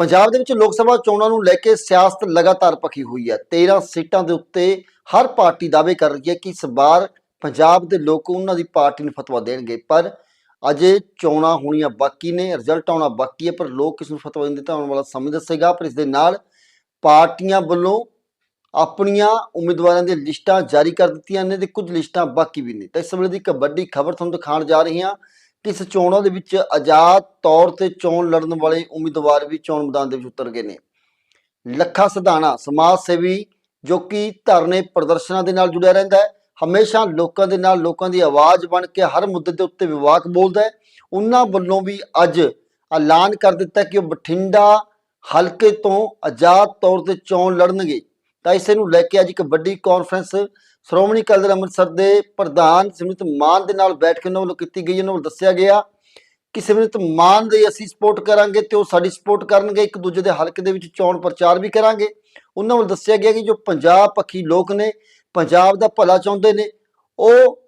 ਪੰਜਾਬ ਦੇ ਵਿੱਚ ਲੋਕ ਸਭਾ ਚੋਣਾਂ ਨੂੰ ਲੈ ਕੇ ਸਿਆਸਤ ਲਗਾਤਾਰ ਪੱਕੀ ਹੋਈ ਹੈ। 13 ਸੀਟਾਂ ਦੇ ਉੱਤੇ ਹਰ ਪਾਰਟੀ ਦਾਅਵੇ ਕਰ ਰਹੀ ਹੈ ਕਿ ਇਸ ਵਾਰ ਪੰਜਾਬ ਦੇ ਲੋਕ ਉਹਨਾਂ ਦੀ ਪਾਰਟੀ ਨੂੰ ਫਤਵਾ ਦੇਣਗੇ। ਪਰ ਅਜੇ ਚੋਣਾਂ ਹੋਣੀਆਂ ਬਾਕੀ ਨੇ, ਰਿਜ਼ਲਟ ਆਉਣਾ ਬਾਕੀ ਹੈ, ਪਰ ਲੋਕ ਕਿਸ ਨੂੰ ਫਤਵਾ ਦਿੰਦੇ ਤਾਂ ਆਉਣ ਵਾਲਾ ਸਮੇਂ ਦੱਸੇਗਾ। ਪਰ ਇਸ ਦੇ ਨਾਲ ਪਾਰਟੀਆਂ ਵੱਲੋਂ ਆਪਣੀਆਂ ਉਮੀਦਵਾਰਾਂ ਦੀਆਂ ਲਿਸਟਾਂ ਜਾਰੀ ਕਰ ਦਿੱਤੀਆਂ ਨੇ ਤੇ ਕੁਝ ਲਿਸਟਾਂ ਬਾਕੀ ਵੀ ਨੇ। ਤਾਂ ਇਸ ਵੇਲੇ ਦੀ ਇੱਕ ਵੱਡੀ ਖਬਰ ਤੁਹਾਨੂੰ ਦਿਖਾਉਣ ਜਾ ਰਹੇ ਹਾਂ। ਇਸ ਚੋਣਾਂ ਦੇ ਵਿੱਚ ਆਜ਼ਾਦ ਤੌਰ ਤੇ ਚੋਣ ਲੜਨ ਵਾਲੇ ਉਮੀਦਵਾਰ ਵੀ ਚੋਣ ਮੈਦਾਨ ਦੇ ਵਿੱਚ ਉਤਰ ਗਏ ਨੇ। ਲੱਖਾ ਸਿਧਾਣਾ ਸਮਾਜ ਸੇਵੀ ਜੋ ਕਿ ਧਰਨੇ ਪ੍ਰਦਰਸ਼ਨਾਂ ਦੇ ਨਾਲ ਜੁੜਿਆ ਰਹਿੰਦਾ ਹੈ, ਹਮੇਸ਼ਾ ਲੋਕਾਂ ਦੇ ਨਾਲ ਲੋਕਾਂ ਦੀ ਆਵਾਜ਼ ਬਣ ਕੇ ਹਰ ਮੁੱਦੇ ਦੇ ਉੱਤੇ ਵਿਵਾਦ ਬੋਲਦਾ ਹੈ। ਉਹਨਾਂ ਵੱਲੋਂ ਵੀ ਅੱਜ ਐਲਾਨ ਕਰ ਦਿੱਤਾ ਕਿ ਉਹ ਬਠਿੰਡਾ ਹਲਕੇ ਤੋਂ ਆਜ਼ਾਦ ਤੌਰ ਤੇ ਚੋਣ ਲੜਨਗੇ। ਤਾਂ ਇਸੇ ਨੂੰ ਲੈ ਕੇ ਅੱਜ ਇੱਕ ਵੱਡੀ ਕਾਨਫਰੰਸ ਸ਼੍ਰੋਮਣੀ ਅਕਾਲੀ ਦਲ ਅੰਮ੍ਰਿਤਸਰ ਦੇ ਪ੍ਰਧਾਨ ਸਿਮਰਤ ਮਾਨ ਦੇ ਨਾਲ ਬੈਠ ਕੇ ਉਹਨਾਂ ਵੱਲੋਂ ਕੀਤੀ ਗਈ ਉਹਨਾਂ ਵੱਲੋਂ ਦੱਸਿਆ ਗਿਆ ਕਿ ਸਿਮਰਤ ਮਾਨ ਦੇ ਅਸੀਂ ਸਪੋਰਟ ਕਰਾਂਗੇ ਤੇ ਉਹ ਸਾਡੀ ਸਪੋਰਟ ਕਰਨਗੇ, ਇੱਕ ਦੂਜੇ ਦੇ ਹਲਕੇ ਦੇ ਵਿੱਚ ਚੋਣ ਪ੍ਰਚਾਰ ਵੀ ਕਰਾਂਗੇ। ਉਹਨਾਂ ਵੱਲੋਂ ਦੱਸਿਆ ਗਿਆ ਕਿ ਜੋ ਪੰਜਾਬ ਪੱਖੀ ਲੋਕ ਨੇ, ਪੰਜਾਬ ਦਾ ਭਲਾ ਚਾਹੁੰਦੇ ਨੇ, ਉਹ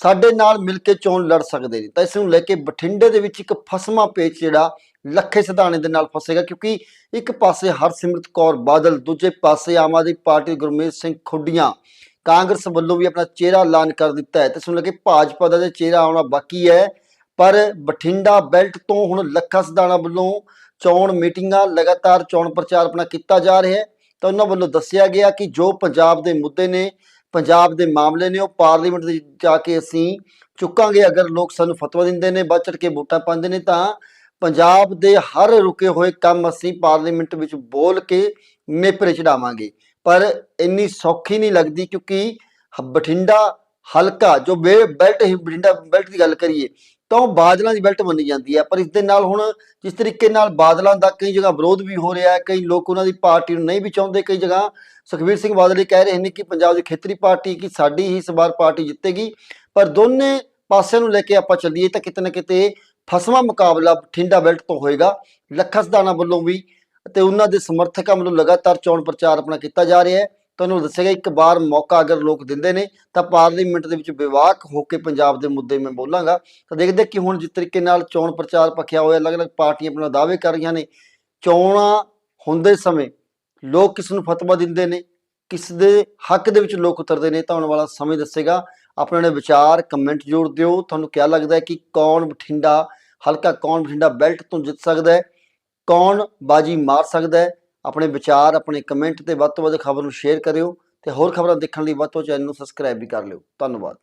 ਸਾਡੇ ਨਾਲ ਮਿਲ ਕੇ ਚੋਣ ਲੜ ਸਕਦੇ ਨੇ। ਤਾਂ ਇਸ ਨੂੰ ਲੈ ਕੇ ਬਠਿੰਡੇ ਦੇ ਵਿੱਚ ਇੱਕ ਫਸਮਾ ਪੇਚ ਜਿਹੜਾ ਲੱਖੇ ਸਿਧਾਣੇ ਦੇ ਨਾਲ ਫਸੇਗਾ, ਕਿਉਂਕਿ ਇੱਕ ਪਾਸੇ ਹਰਸਿਮਰਤ ਕੌਰ ਬਾਦਲ, ਦੂਜੇ ਪਾਸੇ ਆਮ ਆਦਮੀ ਪਾਰਟੀ ਦੇ ਗੁਰਮੀਤ ਸਿੰਘ ਖੁੱਡੀਆਂ। ਕਾਂਗਰਸ ਵੱਲੋਂ ਵੀ ਆਪਣਾ ਚਿਹਰਾ ਐਲਾਨ ਕਰ ਦਿੱਤਾ ਹੈ ਤੇ ਇਸ ਨੂੰ ਭਾਜਪਾ ਦਾ ਚਿਹਰਾ ਆਉਣਾ ਬਾਕੀ ਹੈ, ਪਰ ਬਠਿੰਡਾ ਬੈਲਟ ਤੋਂ ਹੁਣ ਲੱਖਾ ਸਿਧਾਣਾ ਵੱਲੋਂ ਚੋਣ ਮੀਟਿੰਗਾਂ ਲਗਾਤਾਰ ਚੋਣ ਪ੍ਰਚਾਰ ਆਪਣਾ ਕੀਤਾ ਜਾ ਰਿਹਾ ਹੈ। ਤਾਂ ਉਹਨਾਂ ਵੱਲੋਂ ਦੱਸਿਆ ਗਿਆ ਕਿ ਜੋ ਪੰਜਾਬ ਦੇ ਮੁੱਦੇ ਨੇ, ਪੰਜਾਬ ਦੇ ਮਾਮਲੇ ਨੇ, ਉਹ ਪਾਰਲੀਮੈਂਟ ਦੇ ਜਾ ਕੇ ਅਸੀਂ ਚੁੱਕਾਂਗੇ। ਅਗਰ ਲੋਕ ਸਾਨੂੰ ਫਤਵਾ ਦਿੰਦੇ ਨੇ, ਵੱਧ ਚੜ ਕੇ ਵੋਟਾਂ ਪਾਉਂਦੇ ਨੇ ਤਾਂ ਪੰਜਾਬ ਦੇ ਹਰ ਰੁਕੇ ਹੋਏ ਕੰਮ ਅਸੀਂ ਪਾਰਲੀਮੈਂਟ ਵਿੱਚ ਬੋਲ ਕੇ ਨੇਪਰੇ ਚੜਾਵਾਂਗੇ। ਪਰ ਇੰਨੀ ਸੌਖੀ ਨਹੀਂ ਲੱਗਦੀ ਕਿਉਂਕਿ ਬਠਿੰਡਾ ਹਲਕਾ, ਜੋ ਬੈਲਟ ਬਠਿੰਡਾ ਬੈਲਟ ਦੀ ਗੱਲ ਕਰੀਏ, ਤਾਂ ਉਹ ਬਾਦਲਾਂ ਦੀ ਬੈਲਟ ਮੰਨੀ ਜਾਂਦੀ ਹੈ। ਪਰ ਇਸ ਦੇ ਨਾਲ ਹੁਣ ਜਿਸ ਤਰੀਕੇ ਨਾਲ ਬਾਦਲਾਂ ਦਾ ਕਈ ਜਗ੍ਹਾ ਵਿਰੋਧ ਵੀ ਹੋ ਰਿਹਾ ਹੈ, ਕਈ ਲੋਕ ਉਹਨਾਂ ਦੀ ਪਾਰਟੀ ਨੂੰ ਨਹੀਂ ਵੀ ਚਾਹੁੰਦੇ, ਕਈ ਜਗ੍ਹਾ ਸੁਖਬੀਰ ਸਿੰਘ ਬਾਦਲ ਇਹ ਕਹਿ ਰਹੇ ਨੇ ਕਿ ਪੰਜਾਬ ਦੀ ਖੇਤਰੀ ਪਾਰਟੀ ਕਿ ਸਾਡੀ ਹੀ ਇਸ ਵਾਰ ਪਾਰਟੀ ਜਿੱਤੇਗੀ। ਪਰ ਦੋਨੇ ਪਾਸਿਆਂ ਨੂੰ ਲੈ ਕੇ ਆਪਾਂ ਚੱਲੀਏ ਤਾਂ ਕਿਤੇ ਨਾ ਕਿਤੇ ਫਸਵਾ ਮੁਕਾਬਲਾ ਬਠਿੰਡਾ ਬੈਲਟ ਤੋਂ ਹੋਏਗਾ। ਲੱਖਾ ਸਿਧਾਣਾ ਵੱਲੋਂ ਵੀ ਤੇ ਉਹਨਾਂ ਦੇ ਸਮਰਥਕਾਂ ਵੱਲੋਂ ਲਗਾਤਾਰ ਚੋਣ ਪ੍ਰਚਾਰ ਆਪਣਾ ਕੀਤਾ ਜਾ ਰਿਹਾ ਹੈ। ਤੁਹਾਨੂੰ ਦੱਸੇਗਾ ਇੱਕ ਵਾਰ ਮੌਕਾ ਅਗਰ ਲੋਕ ਦਿੰਦੇ ਨੇ, ਤਾਂ ਪਾਰਲੀਮੈਂਟ ਦੇ ਵਿੱਚ ਵਿਵਾਕ ਹੋ ਕੇ ਪੰਜਾਬ ਦੇ ਮੁੱਦੇ ਮੈਂ ਬੋਲਾਂਗਾ। ਤਾਂ ਦੇਖਦੇ ਕਿ ਹੁਣ ਜਿਸ ਤਰੀਕੇ ਨਾਲ ਚੋਣ ਪ੍ਰਚਾਰ ਪੱਖਿਆ ਹੋਇਆ, ਅਲੱਗ-ਅਲੱਗ ਪਾਰਟੀਆਂ ਆਪਣਾ ਦਾਅਵੇ ਕਰ ਰਹੀਆਂ ਨੇ। ਚੋਣਾਂ ਹੁੰਦੇ ਸਮੇਂ ਲੋਕ ਕਿਸ ਨੂੰ ਫਤਵਾ ਦਿੰਦੇ ਨੇ, ਕਿਸ ਦੇ ਹੱਕ ਦੇ ਵਿੱਚ ਲੋਕ ਉਤਰਦੇ ਨੇ, ਤਾਂ ਆਉਣ ਵਾਲਾ ਸਮੇਂ ਦੱਸੇਗਾ। ਆਪਣੇ ਆਪਣੇ ਵਿਚਾਰ ਕਮੈਂਟ ਜੋੜ ਦਿਓ। ਤੁਹਾਨੂੰ ਕੀ ਲੱਗਦਾ ਹੈ ਕਿ ਕੌਣ ਬਠਿੰਡਾ, ਹਲਕਾ ਕੌਣ ਬਠਿੰਡਾ ਬੈਲਟ ਤੋਂ ਜਿੱਤ ਸਕਦਾ ਹੈ? ਕੌਣ ਬਾਜੀ ਮਾਰ ਸਕਦਾ ਹੈ? ਆਪਣੇ ਵਿਚਾਰ, ਆਪਣੇ ਕਮੈਂਟ ਤੇ ਵੱਧ ਤੋਂ ਵੱਧ ਖਬਰ ਨੂੰ ਸ਼ੇਅਰ ਕਰਿਓ ਤੇ ਹੋਰ ਖਬਰਾਂ ਦੇਖਣ ਲਈ ਵੱਧ ਤੋਂ ਚੈਨਲ ਨੂੰ ਸਬਸਕ੍ਰਾਈਬ ਵੀ ਕਰ ਲਿਓ। ਧੰਨਵਾਦ।